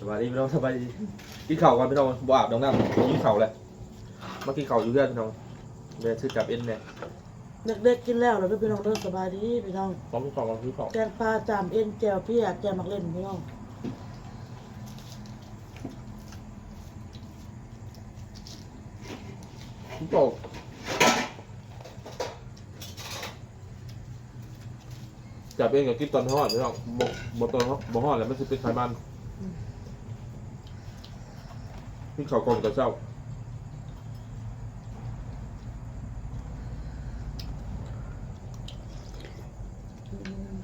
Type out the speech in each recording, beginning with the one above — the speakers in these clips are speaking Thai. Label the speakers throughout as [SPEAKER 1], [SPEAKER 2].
[SPEAKER 1] สบายดีพี่น้องสบายดีกินข้าวกันพี่น้องบ่อาบน้องน้ำกินข้าวแหละมากินข้าวอยู่เพื่อนพี่น้องเดี๋ยวซื้อจับเอ็นเนี่ย
[SPEAKER 2] เด็กๆกินแล้วเราพี่น้องเด้อสบายดีพี่น้อง
[SPEAKER 1] พร้อมกินข้าวกันซื้อข้าว
[SPEAKER 2] แกงปลาจามเอ็นแจ่วพี่อยากแกงมักเล่นพี่น้อง
[SPEAKER 1] กินข้าวจับเอ็นกับกินตอนทอดพี่น้องบ่บ่ตอนทอดบ่ทอดแล้วมันจะเป็นไขมัน กินข้าวก่อนกับเช้า
[SPEAKER 2] อืม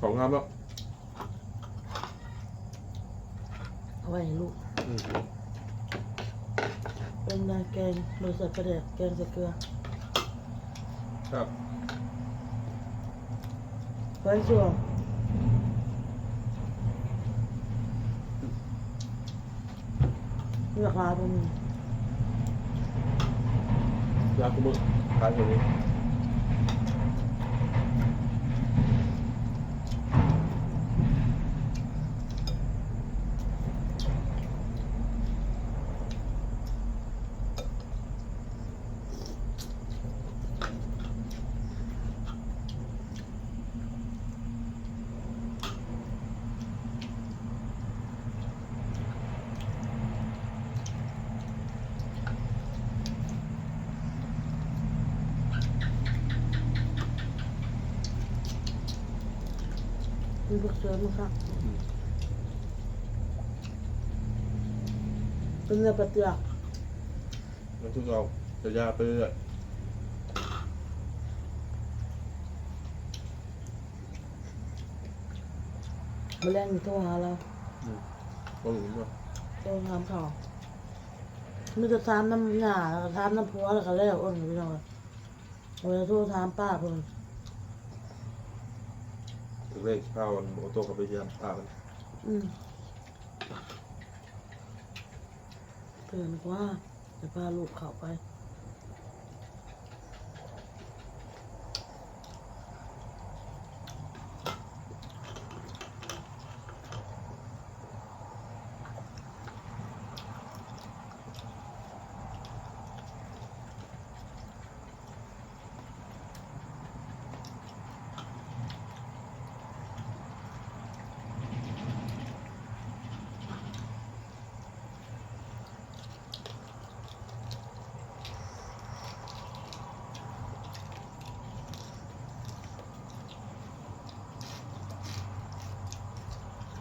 [SPEAKER 1] ของงามแล้ว
[SPEAKER 2] เอาไว้ให้ลูก
[SPEAKER 1] อืม
[SPEAKER 2] เป็นไงแกงโดยใส่ประเดกแกงใส่เกลือ
[SPEAKER 1] ครับ
[SPEAKER 2] ไว้ส่วนเลือกลาพว
[SPEAKER 1] ยาคุมึกขายตัวนี้
[SPEAKER 2] มีพวกเสริมมั้งครับเป็นเนื้อปลาเตียก
[SPEAKER 1] มันทุกเอาจะยาไปเรื่อย
[SPEAKER 2] มาแรงอยู่โทรหาเรา
[SPEAKER 1] บ่รู้ว่า
[SPEAKER 2] โทรถามเขาไม่จะถามน้ำหนาแล้วก็ถามน้ำผัวแล้วก็แล้วอ้นพี่น้องเวลาโทรถามป้าเพิ่น
[SPEAKER 1] ถึงเลขเข้าวันโอโต้กับไปเยี่ยมอ่ามัน
[SPEAKER 2] อืมเตือนว่าจะพาลูกเขาไป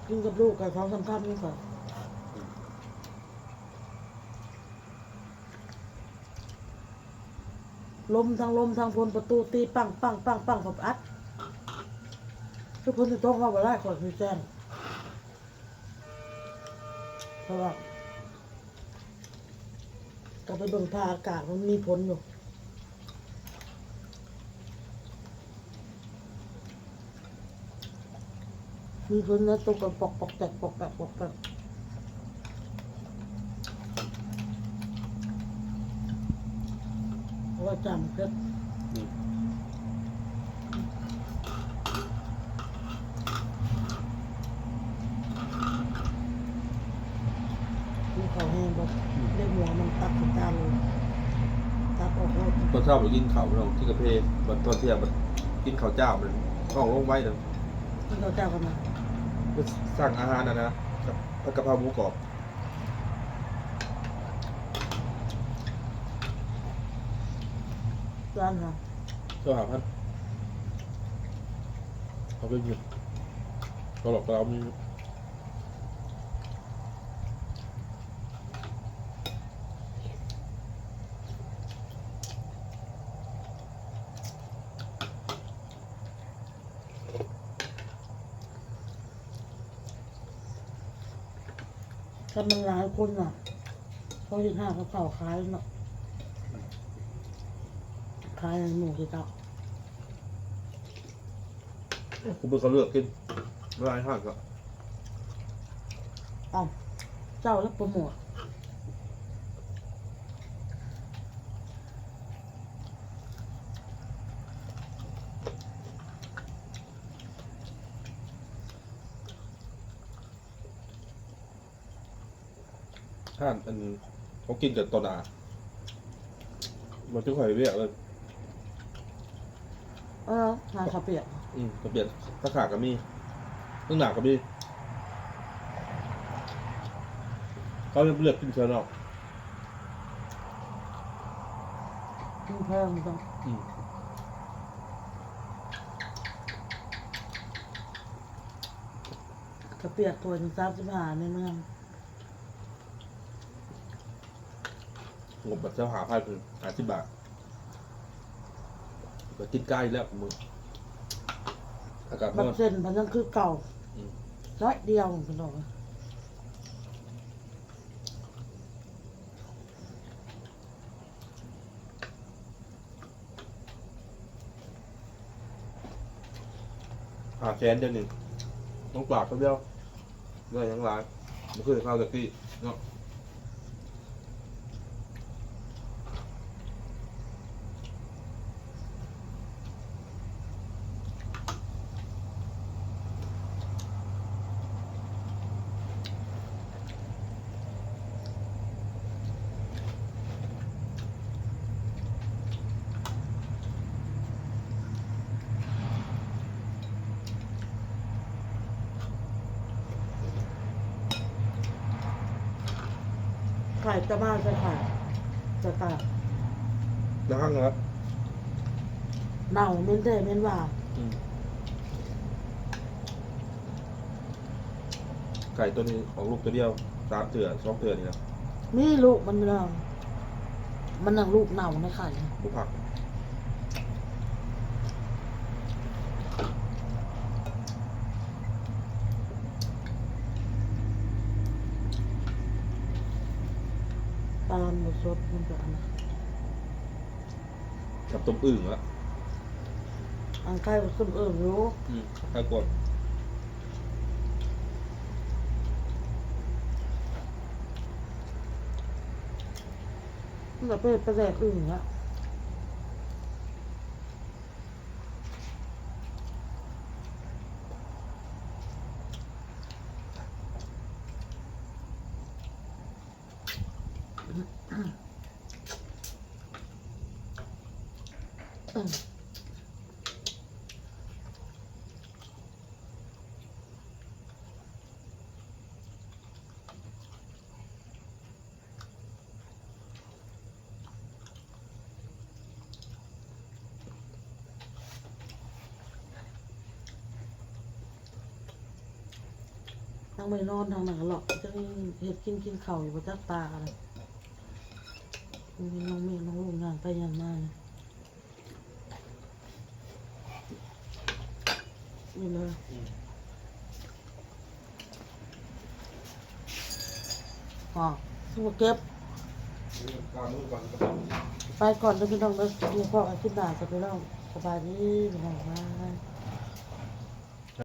[SPEAKER 2] กินกับลูกกับเขาสำคัญนี่ก่อนลมทางลมทางพลประตูตีปังปังปังปังกับอัด ทุกคนจะต้องเข้าไปไล่ก่อนคือแจ้งเพราะว่าก็ไปเบิ่งผ้าอากาศมันมีผลอยู่ มีคนนะตกกันปอกปอกแตกปอกแตกปอกแตกว่าจำเพชรมีเขาแห้งแบบได้หัวมันตัดสิตาเลยตัดออกหมด
[SPEAKER 1] ตอนเช้าไปกินข้าวเราที่กระเพาะวันตอนเที่ยงมันกินข้าวเจ้ามันห้องลงไว้เนาะ
[SPEAKER 2] ที่เขาเจ้ากันมา
[SPEAKER 1] ไป สั่งอาหารนะนะกับผัดกะเพราหมูกรอบ
[SPEAKER 2] ร้านค่ะ
[SPEAKER 1] ก็หาพันเขาไปหยิบก็หลอกเรามี
[SPEAKER 2] ถ้ามันหลายคนอะเขาจะห้าเขาเข่าขายเนาะขายในหมูที่เจ้า
[SPEAKER 1] คุณเพิ่งเขาเลือกกินไม่ได้ห้างก็
[SPEAKER 2] อ้าวเจ้าแล้วโปรโมท
[SPEAKER 1] ถ้าอันเขากินกับตัวหนามันจะค่อยเรียกเลย
[SPEAKER 2] เออหาข้าวเปียก
[SPEAKER 1] อืมก็เปลี่ยนตะขากับมีตั้งหนากับมีเขาเลือกกินเชิญออก
[SPEAKER 2] กินแพงจัง
[SPEAKER 1] อืม
[SPEAKER 2] ข้าวเปียกตัวหนึ่งสามสิบห้าในเมือง
[SPEAKER 1] งบแบบเจ้าหาไพ่คือหาสิบบาทไปกินใกล้แล้วมึงอากาศ
[SPEAKER 2] บั
[SPEAKER 1] ร้
[SPEAKER 2] ต
[SPEAKER 1] อน
[SPEAKER 2] รเส้นมันยังคือเก่า
[SPEAKER 1] อืม
[SPEAKER 2] น้อยเดียวพี่น้อง
[SPEAKER 1] หาแคนเดียวหนึ่งต้องปราบเขาเดียวได้ยังไรมันคือข้าวตะกี้เนาะ
[SPEAKER 2] จะมาใส่ไข่จะตา
[SPEAKER 1] แล้วข้างแล้ว
[SPEAKER 2] เน่าเม้นแต่เม้นว่า
[SPEAKER 1] อืมไก่ตัวนี้ของลูกตัวเดียวสามเถื่อสองเถื่อนี่นะ
[SPEAKER 2] มีลูกมันเรื่องมันนั่งลูกเน่าในไข่
[SPEAKER 1] บุผัก
[SPEAKER 2] ตาลบด สดมันจะอันนะ
[SPEAKER 1] กับต้มอึ่งละ
[SPEAKER 2] อันไข่บดส้มเอิญรู้
[SPEAKER 1] อืมไข่กด
[SPEAKER 2] มันจะเป็นประแดกอื่นละอืม ทางไม่นอนทางหนังหรอกจะมีเห็ดกินกินเข่าอยู่บนจักตาอะไรน้องเมฆน้องลูกงานไปยันมาเนี่ยนี่เลยอ๋อสู้เก็บ
[SPEAKER 1] การมือก่อน
[SPEAKER 2] ไปก่อนจะไปน้องเลยมีพ่ออาทิตย์หน้าจะไปน้องสบายดีพี่น้องบาย